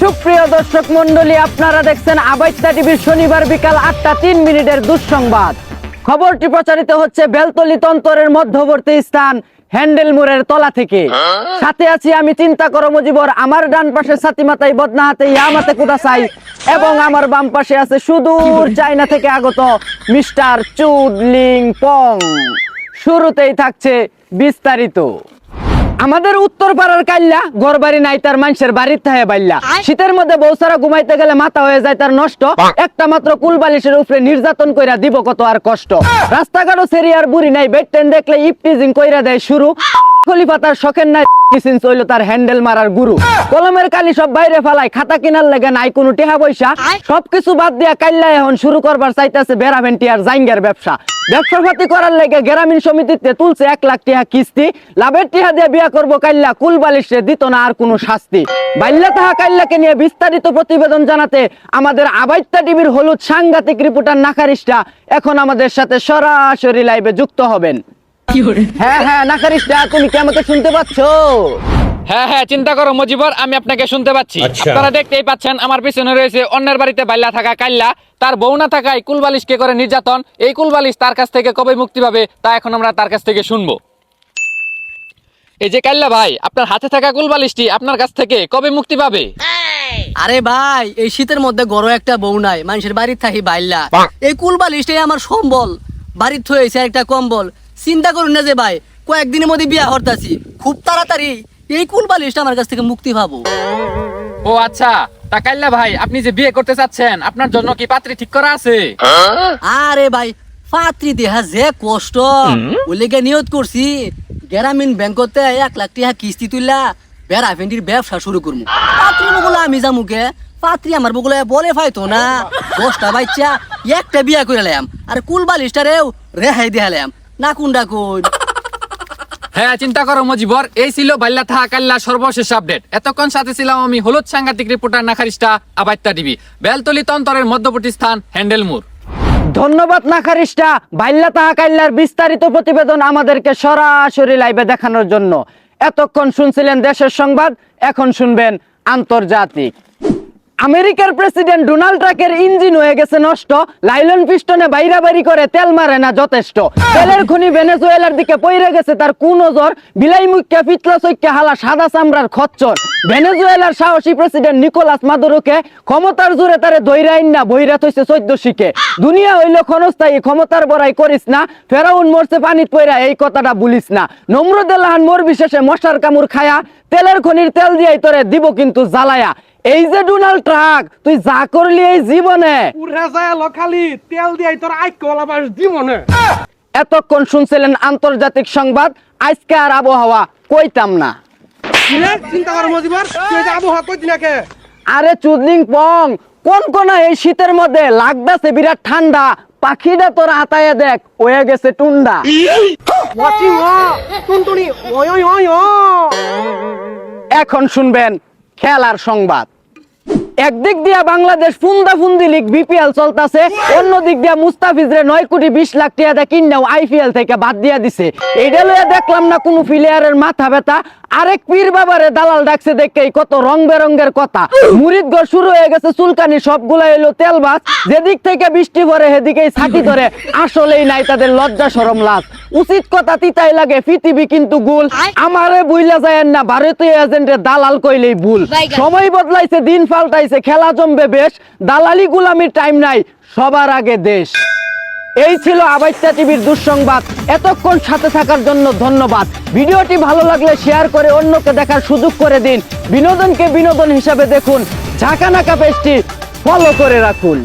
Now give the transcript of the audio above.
সুপ্রিয় দর্শক মন্ডলী আপনারা দেখছেন আবাইত্যা টিভির শনিবার বিকাল আটটা তিন মিনিটের দুঃসংবাদ। খবরটি প্রচারিত হচ্ছে বেলতলি তন্তরের মধ্যবর্তী স্থান হ্যান্ডেল মোড়ের তলা থেকে। সাথে আছি আমি চিন্তা করো মুজিবর আমার ডান পাশে সাথী মাতাই বদনা হাতে ইয়ামাতে কুদাসাই এবং আমার বাম পাশে আছে সুদূর চায়না থেকে আগত মিস্টার চুদলিং পং। শুরুতেই থাকছে বিস্তারিত। আমাদের উত্তর পাড়ার কাল্লা ঘর বাড়ি নাই তার মানুষের বাড়ির থাহে বাইল্লা শীতের মধ্যে বৌসারা ঘুমাইতে গেলে মাথা হয়ে যায় তার নষ্ট। একটা মাত্র কুল বালিশের উপরে নির্যাতন কইরা দিব কত আর কষ্ট। রাস্তাঘাটও সেরি আর বুড়ি নাই বেড টেন দেখলে ইপটিজিং কইরা দেয় শুরু। খলিফা তার শখের নাই কিসিন চইল তার হ্যান্ডেল মারার গুরু। কলমের কালি সব বাইরে ফালাই খাতা কিনার লেগে নাই কোনো টেহা পয়সা। সবকিছু বাদ দিয়া কাল্লা এখন শুরু করবার চাইতেছে বেড়াভেন্টি আর জাইঙ্গের ব্যবসা। ব্যবসা পাতি করার লেগে গ্রামীণ সমিতিতে তুলছে এক লাখ টিহা কিস্তি। লাভের টিহা দিয়ে বিয়া করব কাল্লা কুলবালিশে দিত না আর কোনো শাস্তি। বাইল্লা তাহা কাল্লাকে নিয়ে বিস্তারিত প্রতিবেদন জানাতে আমাদের আবাইত্যা টিভির হলুদ সাংঘাতিক রিপোর্টার নাকারিস্টা এখন আমাদের সাথে সরাসরি লাইভে যুক্ত হবেন। হ্যাঁ হ্যাঁ নাকারিস্টা তুমি কি আমাকে শুনতে পাচ্ছ? হ্যাঁ হ্যাঁ চিন্তা করো মজিবর আমি আপনাকে শুনতে পাচ্ছি। আচ্ছা। আপনারা দেখতেই পাচ্ছেন আমার পিছনে রয়েছে অন্যের বাড়িতে বাইলা থাকা কাল্লা তার বউ না থাকায় কুলবালিশ কে করে নির্যাতন। এই কুলবালিশ তার কাছ থেকে কবে মুক্তি পাবে তা এখন আমরা তার কাছ থেকে শুনব। এই যে কাল্লা ভাই আপনার হাতে থাকা কুলবালিশটি আপনার কাছ থেকে কবে মুক্তি পাবে? আরে ভাই এই শীতের মধ্যে গরো একটা বউ নাই মানুষের বাড়ির থাকি বাইল্লা এই কুলবালিশটাই আমার সম্বল। বাড়ির থয়েছে একটা কম্বল। চিন্তা করুন না যে ভাই কয়েকদিনের মধ্যে বিয়া হরতাছি। খুব তাড়াতাড়ি। এই কুলবালিশটা আমার কাছ থেকে মুক্তি পাবো। ও আচ্ছা তা কাল্লা ভাই আপনি যে বিয়ে করতে চাচ্ছেন আপনার জন্য কি পাত্রী ঠিক করা আছে? আরে ভাই পাত্রী দেহা যে কষ্ট ওই লেগে নিয়ত করছি। গ্রামীণ ব্যাংকতে এক লাখ টাকা কিস্তি তুললা বেড়া ভেন্ডির ব্যবসা শুরু করব পাত্রী বগুলা আমি যামুকে পাত্রী আমার বগুলা বলে ফাইতো না। দশটা বাচ্চা একটা বিয়া করে লাম আর কুল বালিশটারেও রেহাই দেখালাম না কোনটা কোন হ্যাঁ চিন্তা করো মজিবর, এই ছিল বাল্লা থাকা কাল্লা সর্বশেষ আপডেট এতক্ষণ সাথে ছিলাম আমি হলুদ সাংঘাতিক রিপোর্টার নাখারিস্টা আবাইত্যা টিভি। বেলতলি তন্তরের মধ্যবর্তী স্থান হ্যান্ডেলমুর ধন্যবাদ নাকারিস্টা বাইল্লা তাহা কাল্লার বিস্তারিত প্রতিবেদন আমাদেরকে সরাসরি লাইভে দেখানোর জন্য। এতক্ষণ শুনছিলেন দেশের সংবাদ, এখন শুনবেন আন্তর্জাতিক। আমেরিকার প্রেসিডেন্ট ডোনাল্ড ট্রাকের ইঞ্জিন হয়ে গেছে নষ্ট, লাইলন পিস্টনে বাইরা বাড়ি করে তেল মারে না যথেষ্ট। তেলের খনি ভেনেজুয়েলার দিকে পইরে গেছে তার কোন ওজর বিলাই মুখ্যা পিতলা সৈক্যা হালা সাদা চামড়ার খচ্চর। ভেনেজুয়েলার সাহসী প্রেসিডেন্ট নিকোলাস মাদুরোকে ক্ষমতার জোরে তারে দৈরাইন না বৈরা থইছে চৈদ্দ শিখে। দুনিয়া হইল ক্ষণস্থায়ী, ক্ষমতার বড়াই করিস না, ফেরাউন মরছে পানিত পইরা এই কথাটা বলিস না। নমরুদুল্লাহান মোর বিশেষে মশার কামড় খায়া, তেলের খনির তেল দিয়াই তোরে দিব কিন্তু জ্বালায়া। এই যে ডোনাল্ড ট্রাক তুই যা করলি এই জীবনে। উড়ে যায় লখালি তেল দিয়ে তোর আইক কলা বাস জীবনে। এতক্ষণ শুনছিলেন আন্তর্জাতিক সংবাদ আজকে আর আবহাওয়া কইতাম না। চিন্তা কর মজিবার তুই আবহাওয়া কই দিনাকে আরে চুদলিং পং কোন কোন এই শীতের মধ্যে লাগতেছে বিরাট ঠান্ডা পাখিটা তোর আতায় দেখ হয়ে গেছে টুন্ডা। এখন শুনবেন খেলার সংবাদ। একদিক দিয়া বাংলাদেশ ফুন্দা ফুন্দি লিগ, বিপিএল চলতেছে, অন্যদিক দিয়া মুস্তাফিজরে নয় কোটি বিশ লাখ টাকা দিয়ে কিনাও আইপিএল থেকে বাদ দিয়া দিছে। এটা লইয়া দেখলাম না কোনো প্লেয়ারের মাথা ব্যথা আরেক পীর বাবারে দালাল ডাকছে দেখে কত রং বেরঙ্গের কথা মুরিদগড় শুরু হয়ে গেছে চুলকানি সবগুলা এলো তেল বাস যেদিক থেকে বৃষ্টি পড়ে সেদিকেই ছাটি ধরে। আসলেই নাই তাদের লজ্জা সরম লাভ উচিত কথা তিতাই লাগে পৃথিবী কিন্তু গুল। আমারে বুইলা যায় না ভারতীয় এজেন্টের দালাল কইলেই ভুল। সময় বদলাইছে দিন পাল্টাইছে খেলা জমবে বেশ। দালালি গুলামির টাইম নাই সবার আগে দেশ। এই ছিল আবাইত্যা টিভির দুঃসংবাদ। এতক্ষণ সাথে থাকার জন্য ধন্যবাদ। ভিডিওটি ভালো লাগলে শেয়ার করে অন্যকে দেখার সুযোগ করে দিন। বিনোদনকে বিনোদন হিসাবে দেখুন। ঝাঁকা নাকা পেজটি ফলো করে রাখুন।